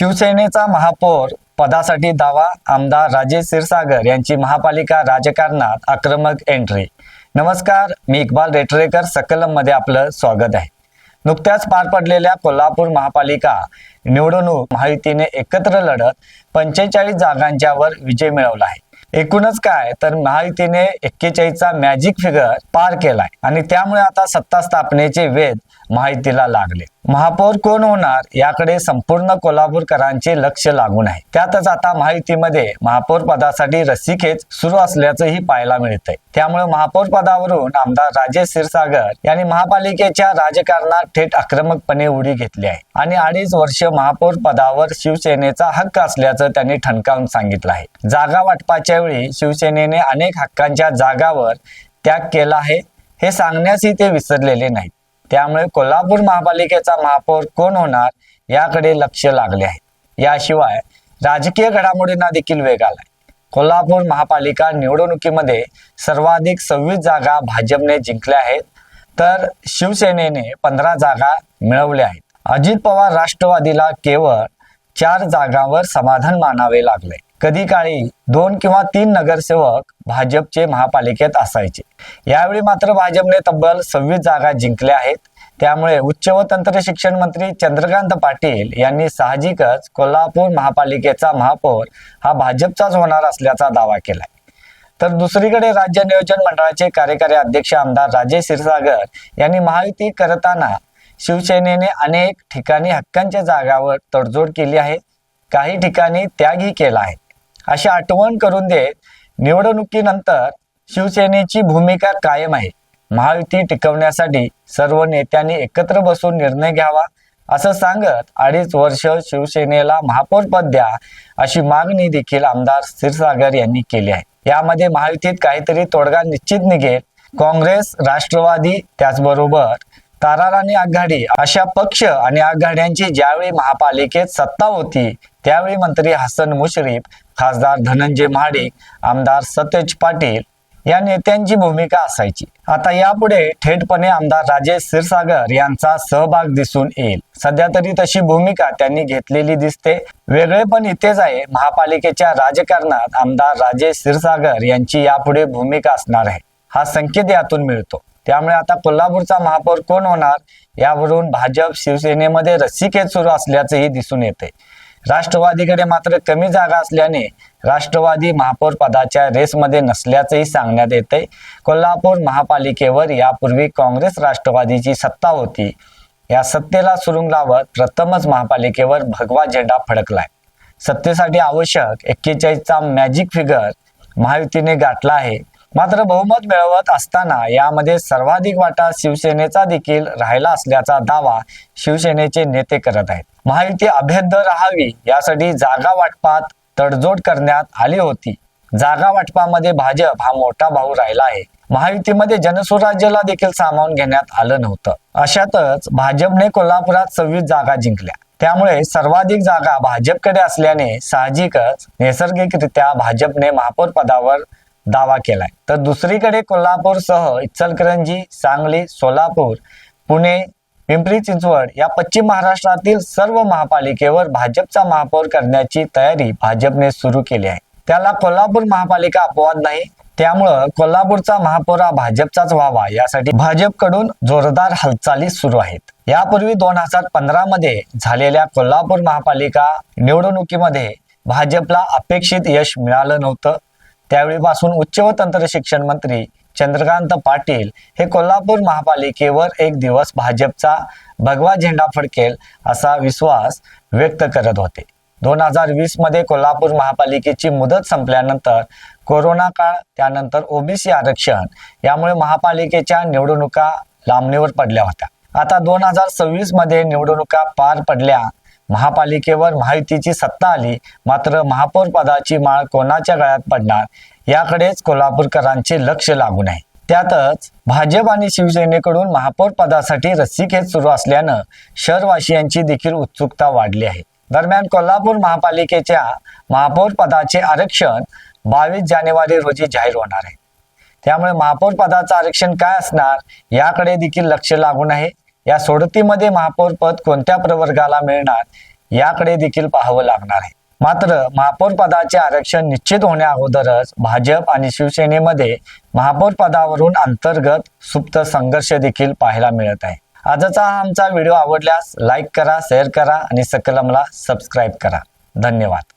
शिवसेनेचा महापौर पदासाठी दावा आमदार राजेश क्षीरसागर यांची महापालिका राजकारणात आक्रमक एंट्री नमस्कार मी इक्बाल रेटरेकर सकलममध्ये आपलं स्वागत आहे. नुकत्याच पार पडलेल्या कोल्हापूर महापालिका निवडणूक महायुतीने एकत्र लढत पंचेचाळीस जागांच्यावर विजय मिळवला आहे. एकूणच काय तर महायुतीने एक्केचाळीसचा मॅजिक फिगर पार केलाय. आणि त्यामुळे आता सत्ता स्थापनेचे वेध माहितीला लागले. महापौर कोण होणार याकडे संपूर्ण कोल्हापूरकरांचे लक्ष लागून आहे. त्यातच आता माहितीमध्ये महापौर पदासाठी रस्सीखेच सुरू असल्याचंही पाहायला मिळतंय. त्यामुळे महापौर पदावरून आमदार राजेश क्षीरसागर यांनी महापालिकेच्या राजकारणात थेट आक्रमकपणे उडी घेतली आहे. आणि अडीच वर्ष महापौर पदावर शिवसेनेचा हक्क असल्याचं त्यांनी ठणकावून सांगितलं आहे. जागा वाटपाच्या वेळी शिवसेनेने अनेक हक्कांच्या जागावर त्याग केला आहे हे सांगण्यासही ते विसरलेले नाहीत. त्यामुळे कोल्हापूर महापालिकेचा महापौर कोण होणार याकडे लक्ष लागले आहे. याशिवाय राजकीय घडामोडींना देखील वेग आलाय. कोल्हापूर महापालिका निवडणुकीमध्ये सर्वाधिक सव्वीस जागा भाजपने जिंकल्या आहेत तर शिवसेनेने पंधरा जागा मिळवल्या आहेत. अजित पवार राष्ट्रवादीला केवळ चार जागांवर समाधान मानावे लागले. कधी काळी दोन किंवा तीन नगरसेवक भाजपचे महापालिकेत असायचे. यावेळी मात्र भाजपने तब्बल सव्वीस जागा जिंकल्या आहेत. त्यामुळे उच्च व तंत्र शिक्षण मंत्री चंद्रकांत पाटील यांनी साहजिकच कोल्हापूर महापालिकेचा महापौर हा भाजपचाच होणार असल्याचा दावा केलाय. तर दुसरीकडे राज्य नियोजन मंडळाचे कार्यकारी अध्यक्ष आमदार राजेश क्षीरसागर यांनी महायुती करताना शिवसेनेने अनेक ठिकाणी हक्कांच्या जागावर तडजोड केली आहे. काही ठिकाणी त्यागही केला आहे. अशी आठवण करून देत निवडणुकीनंतर शिवसेनेची भूमिका कायम आहे. महायुती टिकवण्यासाठी सर्व नेत्यांनी एकत्र बसून निर्णय घ्यावा असं सांगत अडीच वर्ष शिवसेनेला महापौर पद द्या अशी मागणी देखील आमदार क्षीरसागर यांनी केली आहे. यामध्ये महायुतीत काहीतरी तोडगा निश्चित निघेल. काँग्रेस राष्ट्रवादी त्याचबरोबर ताराराणी आघाडी अशा पक्ष आणि आघाड्यांची ज्यावेळी महापालिकेत सत्ता होती त्यावेळी मंत्री हसन मुश्रीफ खासदार धनंजय महाडिक आमदार सतेज पाटील या नेत्यांची भूमिका असायची. आता यापुढे थेटपणे आमदार राजेश क्षीरसागर यांचा सहभाग दिसून येईल. सध्या तरी तशी भूमिका त्यांनी घेतलेली दिसते. वेगळे पण इथेच आहे. महापालिकेच्या राजकारणात आमदार राजेश क्षीरसागर यांची यापुढे भूमिका असणार आहे. हा संकेत यातून मिळतो. त्यामुळे आता कोल्हापूरचा महापौर कोण होणार? यावरून भाजप शिवसेनेमध्ये रस्सीखेच सुरू असल्याचंही दिसून येते. राष्ट्रवादीकडे मात्र कमी जागा असल्याने राष्ट्रवादी महापौर पदाच्या रेसमध्ये नसल्याचंही सांगण्यात येते कोल्हापूर महापालिकेवर यापूर्वी काँग्रेस राष्ट्रवादीची सत्ता होती. या सत्तेला सुरुंग लावत प्रथमच महापालिकेवर भगवा झेंडा फडकलाय. सत्तेसाठी आवश्यक एक्केचाळीसचा मॅजिक फिगर महायुतीने गाठला आहे. मात्र बहुमत मिळवत असताना यामध्ये सर्वाधिक वाटा शिवसेनेचा देखील राहिला असल्याचा दावा शिवसेनेचे नेते करत आहेत. महायुती अभेद्य राहावी यासाठी जागा वाटपात तडजोड करण्यात आली होती. जागा वाटपामध्ये भाजप हा मोठा भाऊ राहिला आहे. महायुतीमध्ये जनस्वराज्याला देखील सामावून घेण्यात आलं नव्हतं. अशातच भाजपने कोल्हापुरात सव्वीस जागा जिंकल्या. त्यामुळे सर्वाधिक जागा भाजपकडे असल्याने साहजिकच नैसर्गिकरित्या भाजपने महापौर पदावर दावा केलाय. तर दुसरीकडे कोल्हापूरसह इचलकरंजी सांगली सोलापूर पुणे पिंपरी चिंचवड या पश्चिम महाराष्ट्रातील सर्व महापालिकेवर भाजपचा महापौर करण्याची तयारी भाजपने सुरू केली आहे. त्याला कोल्हापूर महापालिका अपवाद नाही त्यामुळं कोल्हापूरचा महापौर हा भाजपचाच व्हावा यासाठी भाजपकडून जोरदार हालचाली सुरू आहेत. यापूर्वी दोन हजार पंधरा मध्ये झालेल्या कोल्हापूर महापालिका निवडणुकीमध्ये भाजपला अपेक्षित यश मिळालं नव्हतं. त्यावेळीपासून उच्च व तंत्र शिक्षण मंत्री चंद्रकांत पाटील हे कोल्हापूर महापालिकेवर एक दिवस भाजपचा भगवा झेंडा फडकेल असा विश्वास व्यक्त करत होते. दोन हजार वीसमध्ये कोल्हापूर महापालिकेची मुदत संपल्यानंतर कोरोना काळ त्यानंतर ओबीसी आरक्षण यामुळे महापालिकेच्या निवडणुका लांबणीवर पडल्या होत्या. आता दोन हजार सव्वीसमध्ये निवडणुका पार पडल्या महापालिकेवर महायुतीची सत्ता आली मात्र महापौर पदाची माळ कोणाच्या गळ्यात पडणार याकडेच कोल्हापूरकरांचे लक्ष लागून आहे. त्यातच भाजप आणि शिवसेनेकडून महापौर पदासाठी रस्सीखेच सुरू असल्यानं शहरवासियांची देखील उत्सुकता वाढली आहे. दरम्यान कोल्हापूर महापालिकेच्या महापौर पदाचे आरक्षण बावीस जानेवारी रोजी जाहीर होणार आहे. त्यामुळे महापौर पदाचं आरक्षण काय असणार याकडे देखील लक्ष लागून आहे. या सोडतीमध्ये महापौर पद कोणत्या प्रवर्गाला मिळणार याकडे देखील पाहावं लागणार आहे. मात्र महापौर पदाचे आरक्षण निश्चित होण्या अगोदरच भाजप आणि शिवसेनेमध्ये महापौर पदावरून अंतर्गत सुप्त संघर्ष देखील पाहायला मिळत आहे. आजचा हा आमचा व्हिडिओ आवडल्यास लाईक करा शेअर करा आणि सकलमला सबस्क्राईब करा. धन्यवाद.